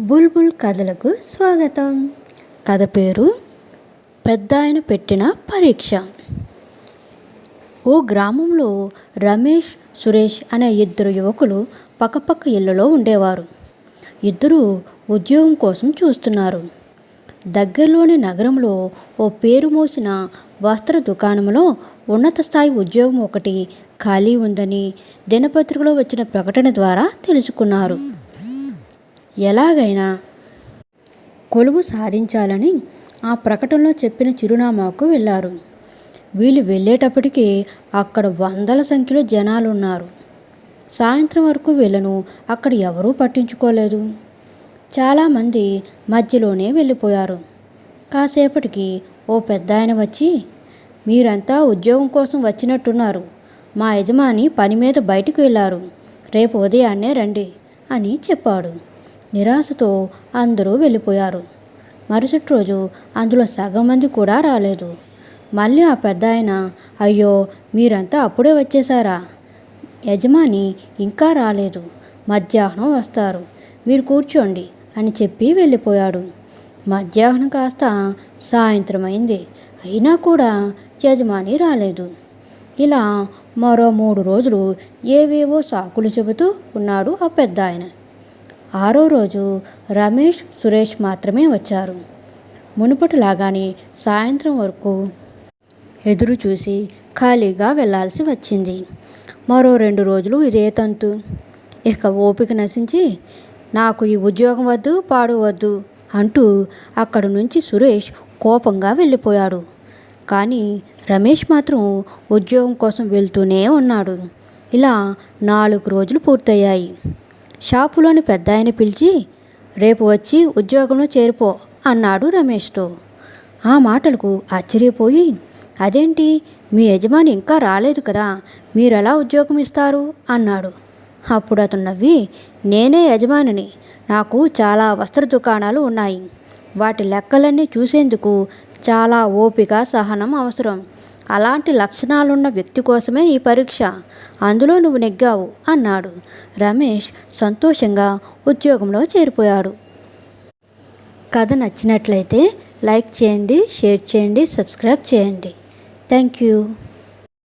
బుల్బుల్ కథలకు స్వాగతం. కథ పేరు పెద్ద ఆయన పెట్టిన పరీక్ష. ఓ గ్రామంలో రమేష్ సురేష్ అనే ఇద్దరు యువకులు పక్కపక్క ఇళ్ళలో ఉండేవారు. ఇద్దరు ఉద్యోగం కోసం చూస్తున్నారు. దగ్గరలోని నగరంలో ఓ పేరు మోసిన వస్త్ర దుకాణంలో ఉన్నత స్థాయి ఉద్యోగం ఒకటి ఖాళీ ఉందని దినపత్రికలో వచ్చిన ప్రకటన ద్వారా తెలుసుకున్నారు. ఎలాగైనా కొలువు సాధించాలని ఆ ప్రకటనలో చెప్పిన చిరునామాకు వెళ్ళారు. వీళ్ళు వెళ్ళేటప్పటికీ అక్కడ వందల సంఖ్యలో జనాలు ఉన్నారు సాయంత్రం వరకు వీళ్ళను అక్కడ ఎవరూ పట్టించుకోలేదు. చాలామంది మధ్యలోనే వెళ్ళిపోయారు. కాసేపటికి ఓ పెద్ద ఆయన వచ్చి మీరంతా ఉద్యోగం కోసం వచ్చినట్టున్నారు. మా యజమాని పని మీద బయటికి వెళ్ళారు. రేపు ఉదయాన్నే రండి అని చెప్పాడు. నిరాశతో అందరూ వెళ్ళిపోయారు. మరుసటి రోజు అందులో సగం మంది కూడా రాలేదు. మళ్ళీ ఆ పెద్ద ఆయన అయ్యో మీరంతా అప్పుడే వచ్చేసారా యజమాని ఇంకా రాలేదు. మధ్యాహ్నం వస్తారు. మీరు కూర్చోండి అని చెప్పి వెళ్ళిపోయాడు. మధ్యాహ్నం కాస్త సాయంత్రం అయింది అయినా కూడా యజమాని రాలేదు. ఇలా మరో మూడు రోజులు ఏవేవో సాకులు చెబుతూ ఉన్నాడు ఆ పెద్ద ఆయన. ఆరో రోజు రమేష్ సురేష్ మాత్రమే వచ్చారు. మునుపటిలాగానే సాయంత్రం వరకు ఎదురు చూసి ఖాళీగా వెళ్ళాల్సి వచ్చింది. మరో రెండు రోజులు ఇదే తంతు. ఇక ఓపిక నశించి నాకు ఈ ఉద్యోగం వద్దు పాడు వద్దు అంటూ అక్కడి నుంచి సురేష్ కోపంగా వెళ్ళిపోయాడు. కానీ రమేష్ మాత్రం ఉద్యోగం కోసం వెళ్తూనే ఉన్నాడు. ఇలా నాలుగు రోజులు పూర్తయ్యాయి. షాపులోని పెద్ద ఆయన పిలిచి రేపు వచ్చి ఉద్యోగంలో చేరిపో అన్నాడు రమేష్తో. ఆ మాటలకు ఆశ్చర్యపోయి అదేంటి? మీ యజమాని ఇంకా రాలేదు కదా మీరెలా ఉద్యోగం ఇస్తారు? అన్నాడు. అప్పుడు అతను నవ్వి నేనే యజమానిని. నాకు చాలా వస్త్ర దుకాణాలు ఉన్నాయి. వాటి లెక్కలన్నీ చూసేందుకు చాలా ఓపిక సహనం అవసరం. అలాంటి లక్షణాలున్న వ్యక్తి కోసమే ఈ పరీక్ష. అందులో నువ్వు నెగ్గావు అన్నాడు. రమేష్ సంతోషంగా ఉద్యోగంలో చేరిపోయాడు. కథ నచ్చినట్లయితే లైక్ చేయండి షేర్ చేయండి సబ్స్క్రైబ్ చేయండి. Thank you.